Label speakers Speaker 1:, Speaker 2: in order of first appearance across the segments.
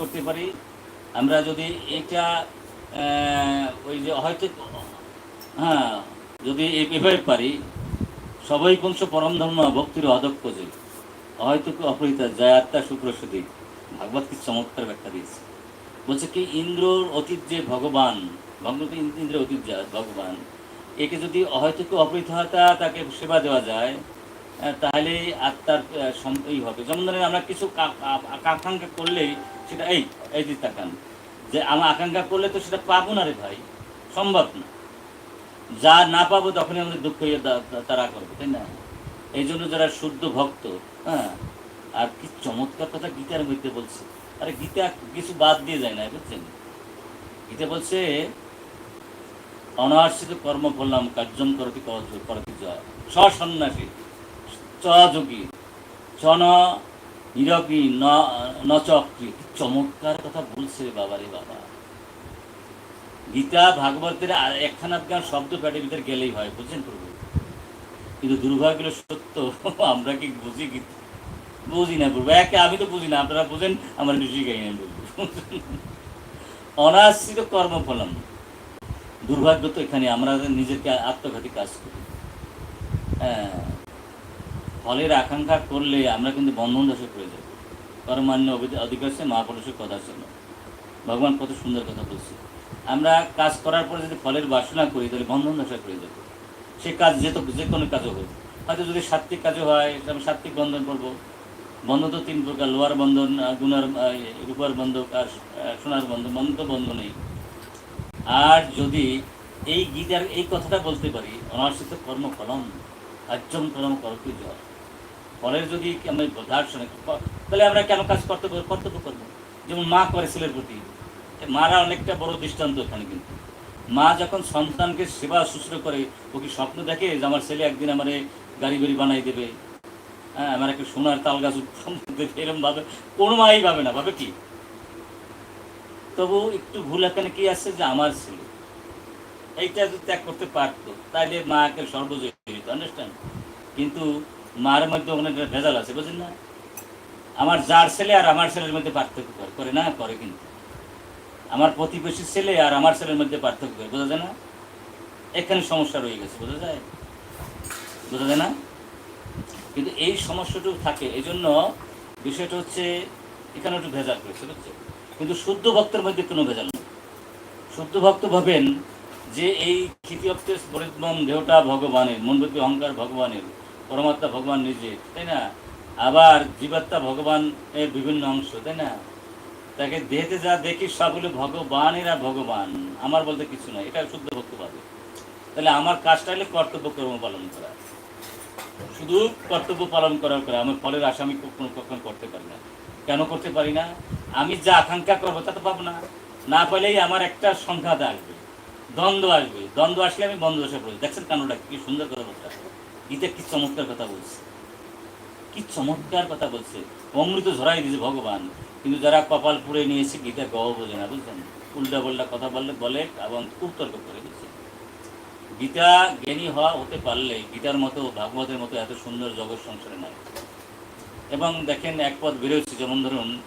Speaker 1: করতে পারি। আমরা যদি এটা ওই যে হয়তো হ্যাঁ যদি এভাবে পারি, সবাই বংশ পরম ধর্ম ভক্তির অদক্ষ যে, হয়তো অপরিতা, জয় আত্মা, শুক্র সুদী ভাগবত কি চমৎকার ব্যাখ্যা দিয়েছে। বলছে কি, ইন্দ্রর অতীত যে ভগবান, ভগবতী ইন্দ্রের অতীত ভগবান, একে যদি কেউ অপরিতহতা তাকে সেবা দেওয়া যায় আহ, তাহলে আত্মার এই হবে। যেমন ধরেন আমরা কিছু আকাঙ্ক্ষা করলেই সেটা এই এই যে তাকান যে আমার আকাঙ্ক্ষা করলে তো সেটা পাবো না রে ভাই সম্ভব না। যা না পাবো তখনই আমাদের দুঃখ দা- তারা করব তাই না? এই জন্য যারা শুদ্ধ ভক্ত হ্যাঁ আর কি চমৎকার কথা গীতার মধ্যে বলছে। আরে গীতা কিছু বাদ দিয়ে যায় না বুঝছেন? গীতা বলছে অনার্সিত কর্ম করলাম কার্যম করতি কর- করতি জয়। সন্ন্যাসী চ চন নিরকি ন ন চক্রি। কি চমৎকার কথা বলছে বাবা রে বাবা। গীতা ভাগবতের একখানা গান শব্দ প্যাটের ভিতরে গেলেই হয়, বুঝছেন প্রভু? কিন্তু দুর্ভাগ্য সত্য, আমরা কি বুঝি গীতা বুঝি না প্রভু, একে আমি তো বুঝি না, আপনারা বুঝেন, আমার বেশি গাই না প্রভু। অনাশ্রিত কর্মফলম। দুর্ভাগ্য তো এখানে, আমরা নিজেকে আত্মঘাতী কাজ করি। হ্যাঁ। ফলের আকাঙ্ক্ষা করলে আমরা কিন্তু বন্ধন দশে পড়ে যাব কর্মান্য অবিদ- অধিকারসে মহাপুরুষের কথা শোনো ভগবান কত সুন্দর কথা বলছে। আমরা কাজ করার পরে যদি ফলের বাসনা করি, তাহলে বন্ধন দশায় পড়ে যাব সে কাজ যে তো যে কোনো কাজও হোক। হয়তো যদি সাত্বিক কাজও হয় আমি সাত্বিক বন্ধন করব। বন্ধন তো তিন প্রকার, লোহার বন্ধন গুণার রূপার বন্ধক আর সোনার বন্ধন। বন্ধন তো বন্ধ নেই। আর যদি এই গীতার এই কথাটা বলতে পারি, অনার্সিত কর্ম ফলম কার্যম কর্ম করতে জয় ফলের যদি আমি দার্শনে তাহলে আমরা কেন কাজ কর্তব্য কর্তব্য করব? যেমন মা করে ছেলের প্রতি। মারা অনেকটা বড় দৃষ্টান্ত এখানে কিন্তু। মা যখন সন্তানকে সেবা শুশ্রূষা করে, ও কি স্বপ্ন দেখে যে আমার ছেলে একদিন আমার গাড়ি বাড়ি বানাই দেবে? হ্যাঁ আমার একটা সোনার তাল গাছ এরকম ভাবে কোনো মাই ভাবে না, ভাবে কি? তবু একটু ভুল এখানে কি আছে যে আমার ছেলে? এইটা যদি ত্যাগ করতে পারতো তাহলে মাকে সর্বজয়ী আন্ডারস্ট্যান্ড কিন্তু মার মধ্যে অনেক ভেজাল আছে, বুঝলেন না? আমার যার ছেলে আর আমার ছেলের মধ্যে পার্থক্য করে করে না, করে কিন্তু। আমার প্রতিবেশীর ছেলে আর আমার ছেলের মধ্যে পার্থক্য করে, বোঝা যায় না? এখানে সমস্যা রয়ে গেছে, বোঝা যায়? বোঝা যায় না? কিন্তু এই সমস্যাটুকু থাকে এই জন্য বিষয়টা হচ্ছে এখানে একটু ভেজাল করেছে বুঝছে কিন্তু শুদ্ধ ভক্তের মধ্যে কোনো ভেজাল নেই। শুদ্ধ ভক্ত ভাবেন যে এই ক্ষিতিয়প্তের পরিশ্রম দেহটা ভগবানের মন অহংকার ভগবানের। পরমাত্মা ভগবান নিজে, তাই না? আবার জীবাত্মা ভগবান এর বিভিন্ন অংশ, তাই না? তাকে দেহতে যা দেখি সবগুলো ভগবানের ভগবান আমার বলতে কিছু নয় এটা শুদ্ধ ভক্ত পাবে তাহলে আমার কাজটা হলে কর্তব্য কর্ম পালন করা। শুধু কর্তব্য পালন করার পরে আমি ফলের আশা আমি কখনো কখনো করতে পারি না। কেন করতে পারি না? আমি যা আকাঙ্ক্ষা করব তা তো পাবো না। না পেলেই আমার একটা সংঘাত আসবে, দ্বন্দ্ব আসবে। দ্বন্দ্ব আসলে আমি বন্ধ বসে পড়ি দেখছেন কানুটা কি সুন্দর কথা বলছে। গীতা কি চমৎকার কথা বলছে। কি চমৎকার কথা বলছে। অমৃত ঝরাই দিয়েছে ভগবান। কিন্তু যারা কপাল পুড়ে নিয়েছে, গীতা গহ বোঝে না, বুঝছেন? উল্টা পাল্টা কথা বললে বলে এবং খুব তর্ক করে দিচ্ছে গীতা জ্ঞানী হওয়া হতে পারলে গীতার মতো, ভাগবতের মতো এত সুন্দর জগৎ সংসারে নাই। এবং দেখেন, এক পথ বেরোচ্ছে, যেমন ধরুন,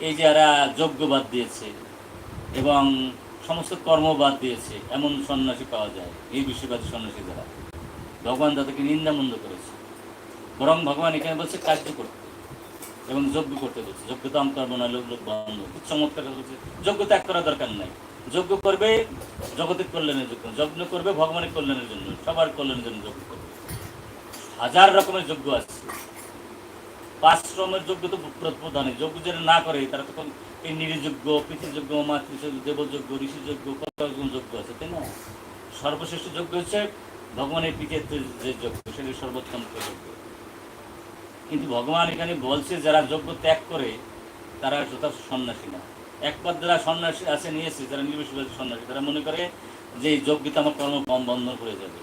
Speaker 1: এই যে এরা যজ্ঞবাদ দিয়েছে এবং সমস্ত কর্মবাদ দিয়েছে, এমন সন্ন্যাসী পাওয়া যায় এই বিশ্ববাদী সন্ন্যাসী যারা। ভগবান তাদেরকে নিন্দামন্দ করেছে। বরং ভগবান এখানে বলছে কার্য করতে এবং যজ্ঞ করতে বলছে। যজ্ঞ তো আমি করব না, লোক লোক বন্ধ। চমৎকার বলছে। যজ্ঞ ত্যাগ করার দরকার নাই। যজ্ঞ করবে জগতের কল্যাণের জন্য, যজ্ঞ করবে ভগবানের কল্যাণের জন্য, সবার কল্যাণের জন্য যজ্ঞ করবে। হাজার রকমের যজ্ঞ আছে। পাঁচ যজ্ঞ তো প্র- প্রধানই। যজ্ঞ যারা না করে, তারা তখন এই নিরযজ্ঞ, পিতৃযজ্ঞ, মাতৃযজ্ঞ, দেবযজ্ঞ, ঋষিযজ্ঞ কত যজ্ঞ আছে, তাই না? সর্বশ্রেষ্ঠ যজ্ঞ হচ্ছে ভগবানের পিতের যে যজ্ঞ সেটা সর্বোত্তম যজ্ঞ কিন্তু ভগবান এখানে বলছে, যারা যজ্ঞ ত্যাগ করে, তারা যথার্থ সন্ন্যাসী না। একবার যারা সন্ন্যাসী আছে নিয়েছে যারা নির্বিশবাদী সন্ন্যাসী, তারা মনে করে যে এই যজ্ঞতে আমার কর্ম কম বন্ধন করে যাবে।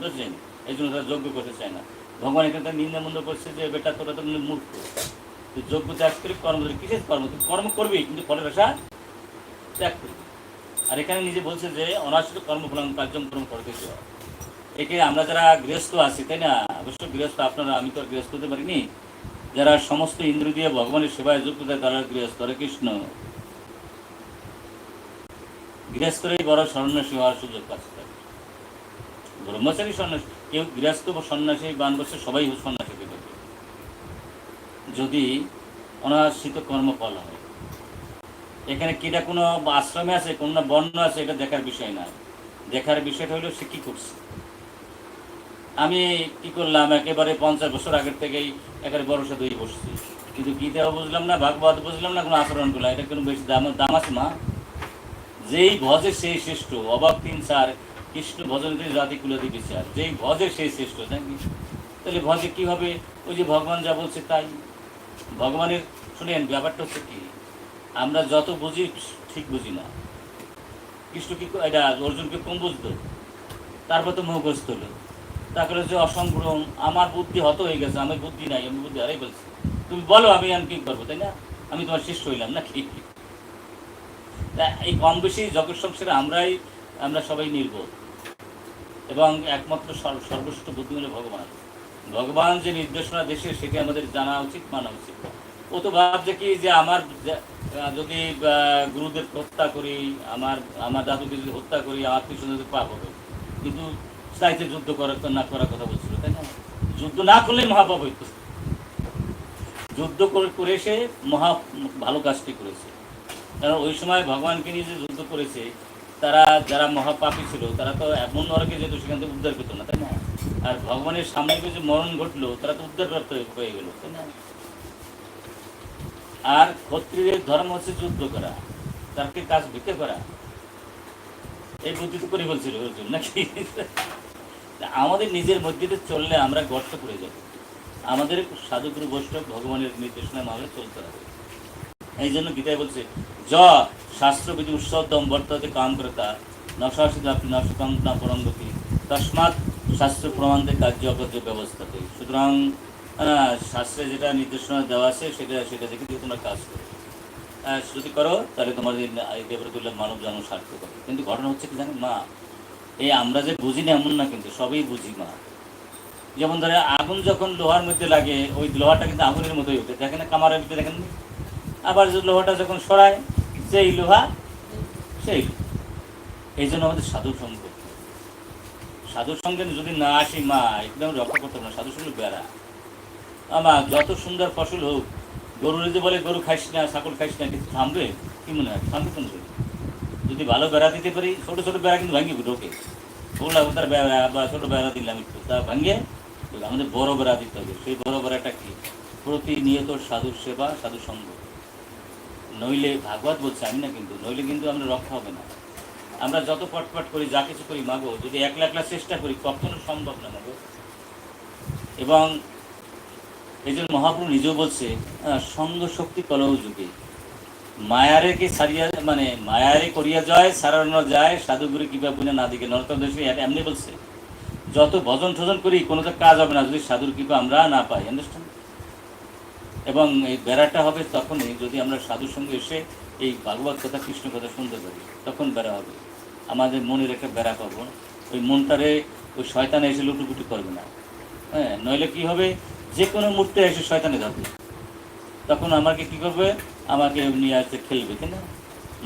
Speaker 1: বুঝলেন? এই জন্য তারা যজ্ঞ করতে চায় না। ভগবান এখানে তার নিন্দা মন্দ করছে যে, বেটা, তোরা তো মূর্খ। তুই যজ্ঞ ত্যাগ করে কর্ম ধরে কিসের কর্ম? তুই কর্ম করবি, কিন্তু ফলের আশা ত্যাগ করবি। আর এখানে নিজে বলছে যে, অনাশ্রিত কর্মফলন কার্যক্রম করতে চাওয়া একে আমরা যারা গৃহস্থ আছি, তাই না? অবশ্য গৃহস্থ আপনারা, আমি তো আর গৃহস্থ হতে পারিনি। যারা সমস্ত ইন্দ্র দিয়ে ভগবানের সেবায় যুক্ত দেয় তারা গৃহস্থ। হরে কৃষ্ণ। গৃহস্থরাই বড় সন্ন্যাসী হওয়ার সুযোগ পাচ্ছে ব্রহ্মচারী সন্ন্যাসী, কেউ গৃহস্থ বা সন্ন্যাসী, বানবসে সবাই সন্ন্যাসী হতে পারবে যদি অনাশ্রিত কর্মফল হয়। এখানে কিটা কোনো আশ্রমে আছে, কোন বর্ণ আছে, এটা দেখার বিষয় না দেখার বিষয়টা হলো সে কি করছে? আমি কি করলাম, একেবারে পঞ্চাশ বছর আগের থেকেই একেবারে সাথে হয়ে বসছি। কিন্তু গীতাও বুঝলাম না, ভাগবত বুঝলাম না, কোনো আচরণ করলাম এটা কোনো বেশি দাম দাম আছে মা? যেই ভজে সেই শ্রেষ্ঠ অবাক তিন চার, কৃষ্ণ ভজন করে জাতি কুলতি বিচার যেই ভজে সেই শ্রেষ্ঠ, নাকি? তাহলে ভজে কী হবে? ওই যে ভগবান যা বলছে তাই। ভগবানের, শুনেন, ব্যাপারটা হচ্ছে কি, আমরা যত বুঝি ঠিক বুঝি না। কৃষ্ণ কি, এটা অর্জুনকে কম বুঝতো তারপর তো মুখস্থ হলো। তারপরে যে অসংগ্রহ আমার বুদ্ধি হত হয়ে গেছে আমার বুদ্ধি নাই আমি বুদ্ধি হারাই বলছি তুমি বলো আমি আমি কি করব তাই না? আমি তোমার শিষ্য হইলাম না এই কম বেশি জগৎ সংসারে আমরাই আমরা সবাই নির্বোধ। এবং একমাত্র সর্বশ্রেষ্ঠ বুদ্ধি হলো ভগবান। ভগবান যে নির্দেশনা দেশে সেটি আমাদের জানা উচিত মানা উচিত। ও তো ভাবছে কি যে আমার যদি আহ, গুরুদেব হত্যা করি আমার আমার দাদুকে যদি হত্যা করি আমার পিছনে যদি পাপ হবে। কিন্তু চাইতে যুদ্ধ করার না করার কথা বলছিল, তাই না? যুদ্ধ না করলে মহাপাপ হইত। যুদ্ধ করে করে সে মহা ভালো কাজটি করেছে। কারণ ওই সময় ভগবানকে নিয়ে যে যুদ্ধ করেছে, তারা যারা মহাপাপী ছিল, তারা তো এমন নরকে যেত সেখান থেকে উদ্ধার পেত না, তাই না? আর ভগবানের সামনে যে মরণ ঘটলো, তারা তো উদ্ধার করতে হয়ে গেল, তাই না? আর ক্ষত্রিয়ের ধর্ম হচ্ছে যুদ্ধ করা তাকে কাজ ভিতে করা? এই বুদ্ধি তো করে বলছিল নাকি? আমাদের নিজের মসজিদে চললে আমরা গর্ত করে যাব আমাদের সাধুগুরু বৈষ্ণব ভগবানের নির্দেশনা আমাদের চলতে হবে। এই জন্য গীতায় বলছে, য শাস্ত্রবিধি উৎসব দম বর্ততে কাম করতা নশাসিত আপনি নশকাম না পরঙ্গতি, তস্মাৎ শাস্ত্র প্রমাণদের কার্য অকার্য ব্যবস্থাতে। সুতরাং শাস্ত্রে যেটা নির্দেশনা দেওয়া আছে, সেটা সেটা দেখে দিয়ে তোমরা কাজ করো। যদি করো, তাহলে তোমাদের এই দেবরতুল্লাহ মানব জন্ম সার্থক হবে। কিন্তু ঘটনা হচ্ছে কি জানেন? মা এই আমরা যে বুঝি না, এমন না কিন্তু, সবই বুঝি মা। যেমন ধরে আগুন যখন লোহার মধ্যে লাগে, ওই লোহাটা কিন্তু আগুনের মতোই ওঠে। দেখেন কামারের ভিতরে, দেখেন আবার যে লোহাটা যখন সরায়, সেই লোহা, সেই এই জন্য আমাদের সাধুর সঙ্গ সাধুর সঙ্গে যদি না আসি মা, একদম রক্ষা করতে না। সাধুর সঙ্গে বেড়া। আমা, যত সুন্দর ফসল হোক গরু যদি বলে গরু খাইস না, ছাগল খাইস না কিন্তু থামবে? কি মনে হয়? থামবে কোন? যদি ভালো বেড়া দিতে পারি, ছোট ছোট বেড়া কিন্তু ভাঙি ঢোকে তার বেড়া, বা ছোট বেড়া দিলাম একটু, তা ভাঙিয়ে আমাদের বড় বেড়া দিতে হবে। সেই বড় বেড়াটা কি? প্রতিনিয়ত সাধুর সেবা, সাধু সঙ্গ। নইলে ভাগবত বলছে, আমি না কিন্তু, নইলে কিন্তু আমরা রক্ষা হবে না। আমরা যত পটপট করি, যা কিছু করি, মাগো, যদি একলা একলা চেষ্টা করি, কখনো সম্ভব না, মাগো। এবং এই জন্য মহাপ্রভু নিজেও বলছে সঙ্গ শক্তি কলহ যুগে মায়ারে কি সারিয়া মানে মায়ারে করিয়া যায়, সারানো যায়, সাধুগুরু কিবা বুঝে না দিকে নরতম দেশে এমনি বলছে। যত ভজন টজন করি, কোনো তো কাজ হবে না যদি সাধুর কৃপা আমরা না পাই আন্ডারস্ট্যান্ড এবং এই বেড়াটা হবে তখনই যদি আমরা সাধুর সঙ্গে এসে এই ভাগবত কথা, কৃষ্ণ কথা শুনতে পারি, তখন বেড়া হবে। আমাদের মনের একটা বেড়া পাবো। ওই মনটারে ওই শয়তানে এসে লুটুপুটু করবে না। হ্যাঁ নইলে কি হবে? যে কোনো মুহূর্তে এসে শয়তানে যাবে তখন আমাকে কি করবে? আমাকে নিয়ে আসতে খেলবে না?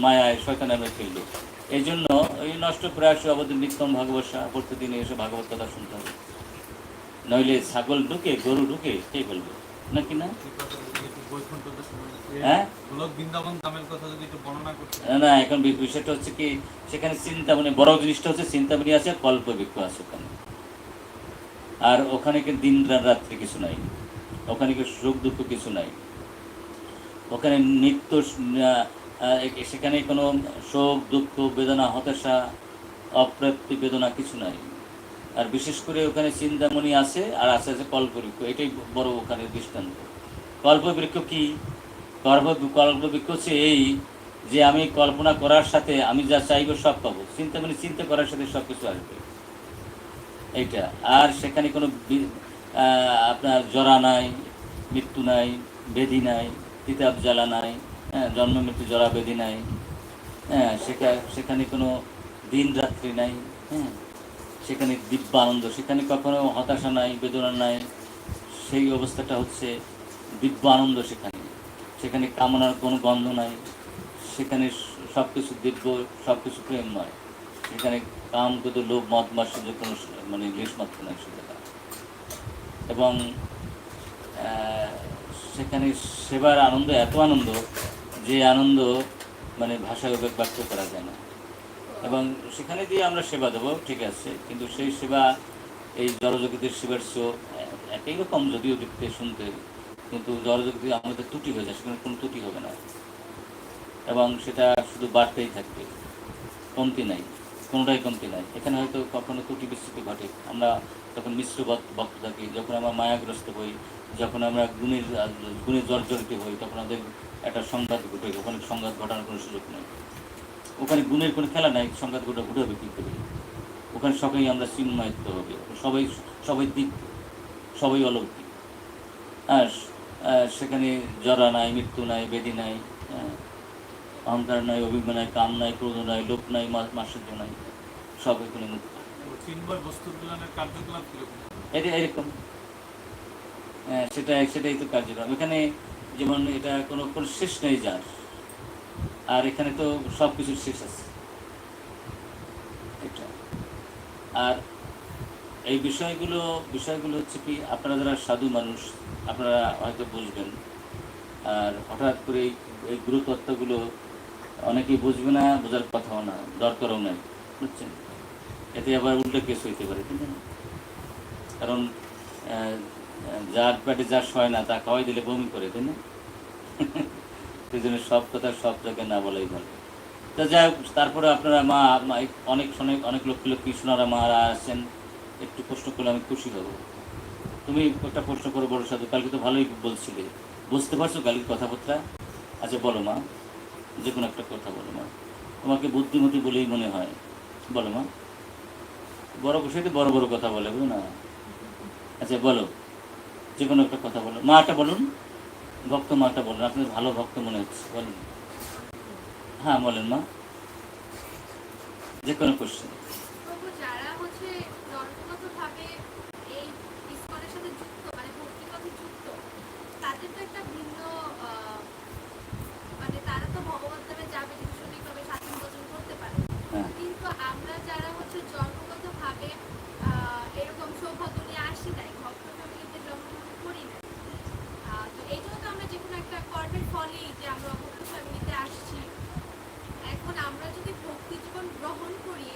Speaker 1: মায়ায় শয়তানে আমরা খেলবে। এই জন্য এই নষ্ট প্রয়াস অবদিন নিত্যম ভাগবত প্রতিদিন এসে ভাগবত কথা শুনতে হবে। নইলে ছাগল ঢুকে গরু ঢুকে কে বলবে? নাকি না? হ্যাঁ?
Speaker 2: গোলক বৃন্দাবন কথা যদি একটু বর্ণনা
Speaker 1: না, এখন বিষয়টা হচ্ছে কি সেখানে চিন্তামণি বড় জিনিসটা হচ্ছে চিন্তামণি আছে কল্প বৃক্ষ আছে ওখানে। আর ওখানে কি দিন রাত্রি কিছু নাই। ওখানে কি সুখ দুঃখ কিছু নাই। ওখানে নিত্য সেখানে কোনো শোক, দুঃখ, বেদনা, হতাশা, অপ্রাপ্তি, বেদনা কিছু নাই। আর বিশেষ করে ওখানে চিন্তামণি আছে, আর আছে আছে কল্পবৃক্ষ। এটাই বড় ওখানে দৃষ্টান্ত। কল্পবৃক্ষ কি? কল্প কল্পবৃক্ষ হচ্ছে এই যে আমি কল্পনা করার সাথে আমি যা চাইব সব পাবো। চিন্তা মানে চিন্তা করার সাথে সব কিছু আসবে। এইটা। আর সেখানে কোনো আপনার জরা নাই, মৃত্যু নাই, বেদি নাই। কিতাব জ্বালা নাই হ্যাঁ জন্ম মৃত্যু জরা বেদি নাই হ্যাঁ সেখানে সেখানে কোনো দিন রাত্রি নাই হ্যাঁ সেখানে দিব্য আনন্দ সেখানে কখনো হতাশা নাই, বেদনা নাই, সেই অবস্থাটা হচ্ছে দিব্য আনন্দ সেখানে। সেখানে কামনার কোনো গন্ধ নাই, সেখানে সব কিছু দিব্য সব কিছু প্রেমময়। সেখানে কাম কিন্তু লোভ মত মাসে কোনো মানে মাত্র নাই সেটা এবং সেখানে সেবার আনন্দ, এত আনন্দ যে আনন্দ মানে ভাষায় ব্যক্ত করা যায় না। এবং সেখানে দিয়ে আমরা সেবা দেবো, ঠিক আছে, কিন্তু সেই সেবা, এই জড়জগতের সেবার চেয়েও একই রকম, যদিও দেখতে, শুনতে, কিন্তু জড়জগতে আমাদের ত্রুটি হয়ে যায়, সেখানে কোনো ত্রুটি হবে না। এবং সেটা শুধু বাড়তেই থাকবে, কমতি নাই। কোনোটাই কমতি নাই। এখানে হয়তো কখনো ত্রুটি বিস্তৃতি ঘটে। আমরা তখন মিশ্র বক্ত থাকি যখন আমরা মায়াগ্রস্ত হই যখন আমরা গুণের গুণে জর্জরিত হই তখন আমাদের একটা সংঘাত ঘটে। ওখানে সংঘাত ঘটানোর কোনো সুযোগ নেই। ওখানে গুণের কোনো খেলা নাই সংঘাত ঘটে ঘটে হবে কী করে ওখানে সবাই আমরা চিন্ময়ত্ব হবে। সবাই সবাই দিক সবাই অলৌকিক। হ্যাঁ সেখানে জরা নাই মৃত্যু নাই বেদি নাই হ্যাঁ, অহংকার নাই অভিমান নাই কাম নাই ক্রোধ নাই লোক নাই মা- মাসুদ্য নাই সব এখানে মুক্ত। এটা এরকম। হ্যাঁ, সেটাই সেটাই তো কার্যক্রম এখানে যেমন এটা কোনো কোনো শেষ নেই যার। আর এখানে তো সব কিছুর শেষ আছে। এটা। আর এই বিষয়গুলো বিষয়গুলো হচ্ছে কি আপনারা যারা সাধু মানুষ আপনারা হয়তো বুঝবেন। আর হঠাৎ করে এই এই গুরুতত্ত্বগুলো অনেকেই বুঝবে না বোঝার কথাও না দরকারও নাই বুঝছেন? এতে আবার উল্টো কেস হইতে পারে ঠিক কারণ যার পেটে যা সয় না তা খাওয়াই দিলে বমি করে তাই না? সেই জন্য সব কথা সব জায়গায় না বলাই ভালো। তা যাই হোক, তারপরে আপনারা মা অনেক অনেক অনেক লোক লোক কৃষ্ণরা মারা আছেন একটু প্রশ্ন করলে আমি খুশি হব। তুমি একটা প্রশ্ন করো বড় সাধু কালকে তো ভালোই বলছিলে। বুঝতে পারছ কালকে কথাবার্তা? আচ্ছা বলো মা। যে কোনো একটা কথা বলো, মা। তোমাকে বুদ্ধিমতী বলেই মনে হয়। বলো, মা। বড় সেটা বড় বড় কথা বলে বুঝো না? আচ্ছা বলো। যে কোনো একটা কথা বলো। মাটা বলুন। ভক্ত মাটা বলুন। আপনার ভালো ভক্ত মনে হচ্ছে, বলুন। হ্যাঁ বলেন, মা। যে কোনো কোশ্চেন
Speaker 3: প্রভু যারা হচ্ছে জন্মগতভাবে এই ইস্কনের সাথে যুক্ত মানে ভক্তিপথে যুক্ত তাদের তো একটা ভিন্ন আহ, মানে তারা তো ভগবত ধামে যাবে যিশুনিকভাবে শাসন বচন করতে পারে
Speaker 1: হ্যাঁ
Speaker 3: কিন্তু আমরা যারা হচ্ছে জন্মগতভাবে আহ, এরকম সৌভাগ্য নিয়ে আসি নাই ভক্ত ফ্যামিলিতে জন্মগ্রহণ করি না আহ, তো এটাও তো আমরা যে কোনো একটা কর্মের ফলেই যে আমরা অভক্ত ফ্যামিলিতে আসছি এখন আমরা যদি ভক্তি জীবন গ্রহণ করি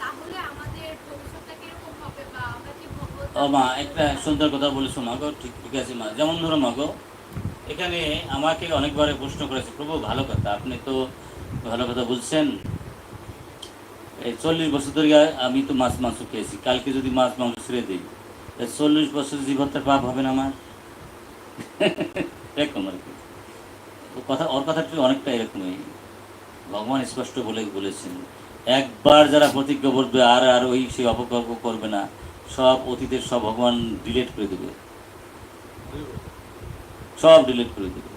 Speaker 3: তাহলে আমাদের ভবিষ্যৎটা কীরকম হবে বা আমরা কি ভগবত
Speaker 1: ও মা, একটা সুন্দর কথা বলেছ, মা গো। ঠিক ঠিক আছে, মা। যেমন ধরো, মা গো, এখানে আমাকে অনেকবারে প্রশ্ন করেছে, প্রভু, ভালো কথা। আপনি তো ভালো কথা বলছেন। এই চল্লিশ বছর ধরে আমি তো মাছ, মাংস খেয়েছি। কালকে যদি মাছ, মাংস ছেড়ে দিই চল্লিশ বছর জীবনটা পাপ হবে না আমার? এরকম আর কি। কথা, ওর কথাটা অনেকটা এরকমই। ভগবান স্পষ্ট বলে বলেছেন, একবার যারা প্রতিজ্ঞা করবে, আর আর ওই সেই অপকল্প করবে না। সব অতীতের সব ভগবান ডিলিট করে দেবে। সব ডিলিট করে দেবে।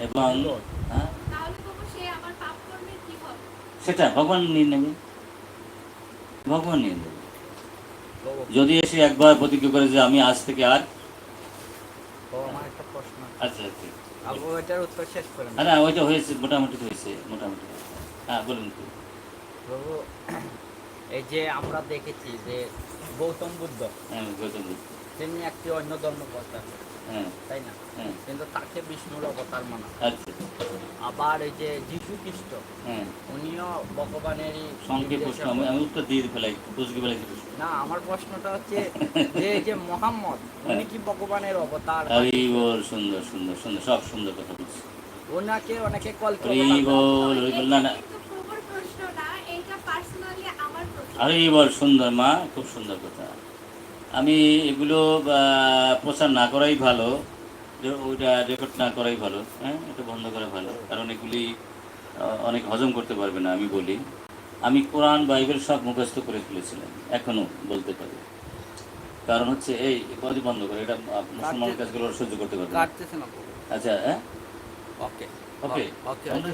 Speaker 1: এবং হ্যাঁ?
Speaker 3: তাহলে প্রভু সে আমার পাপ কর্মের কি হবে?
Speaker 1: সেটা ভগবান নিয়ে নেবে। ভগবান নিয়ে নেবে। যদি এসে একবার প্রতিজ্ঞা করে যে আমি আজ থেকে আর
Speaker 4: ও আমার একটা প্রশ্ন আছে।
Speaker 1: আচ্ছা আচ্ছা। হ্যাঁ না ওইটা হয়েছে মোটামুটি হয়েছে মোটামুটি হ্যাঁ বলুন তো।
Speaker 4: প্রভু এই যে আমরা দেখেছি যে গৌতম বুদ্ধ।
Speaker 1: হ্যাঁ গৌতম বুদ্ধ।
Speaker 4: তিনি একটি অন্য ধর্ম প্রচার
Speaker 1: হ্যাঁ
Speaker 4: তাই না?
Speaker 1: হ্যাঁ।
Speaker 4: কিন্তু তাকে বিষ্ণুর অবতার মানা
Speaker 1: আচ্ছা।
Speaker 4: আবার এই যে যিশু খ্রিস্ট উনিও ভগবানেরই
Speaker 1: সঙ্গে প্রশ্ন আমি আমি উত্তর দিয়ে ফেলাই বুঝতে ফেলাই
Speaker 4: না আমার প্রশ্নটা হচ্ছে যে এই যে মোহাম্মদ উনি কি ভগবানের অবতার?
Speaker 1: বল সুন্দর সুন্দর সুন্দর সব সুন্দর কথা বলছি
Speaker 4: ওনাকে অনেকে কল
Speaker 1: বল না না
Speaker 3: কিন্তু প্রভুর প্রশ্ন না এটা পার্সোনালি
Speaker 1: হরি বল সুন্দর মা খুব সুন্দর কথা। আমি এগুলো প্রচার না করাই ভালো ওইটা রেকর্ড না করাই ভালো হ্যাঁ? এটা বন্ধ করা ভালো কারণ এগুলি অনেক হজম করতে পারবে না আমি বলি। আমি কোরআন বাইবেল সব মুখস্থ করে ফেলেছিলাম এখনও বলতে পারি। কারণ হচ্ছে এই কদি বন্ধ করে এটা আহ, মুসলমানের কাজগুলো সহ্য করতে পারবে আচ্ছা হ্যাঁ?
Speaker 4: ওকে
Speaker 1: ওকে
Speaker 4: ওকে?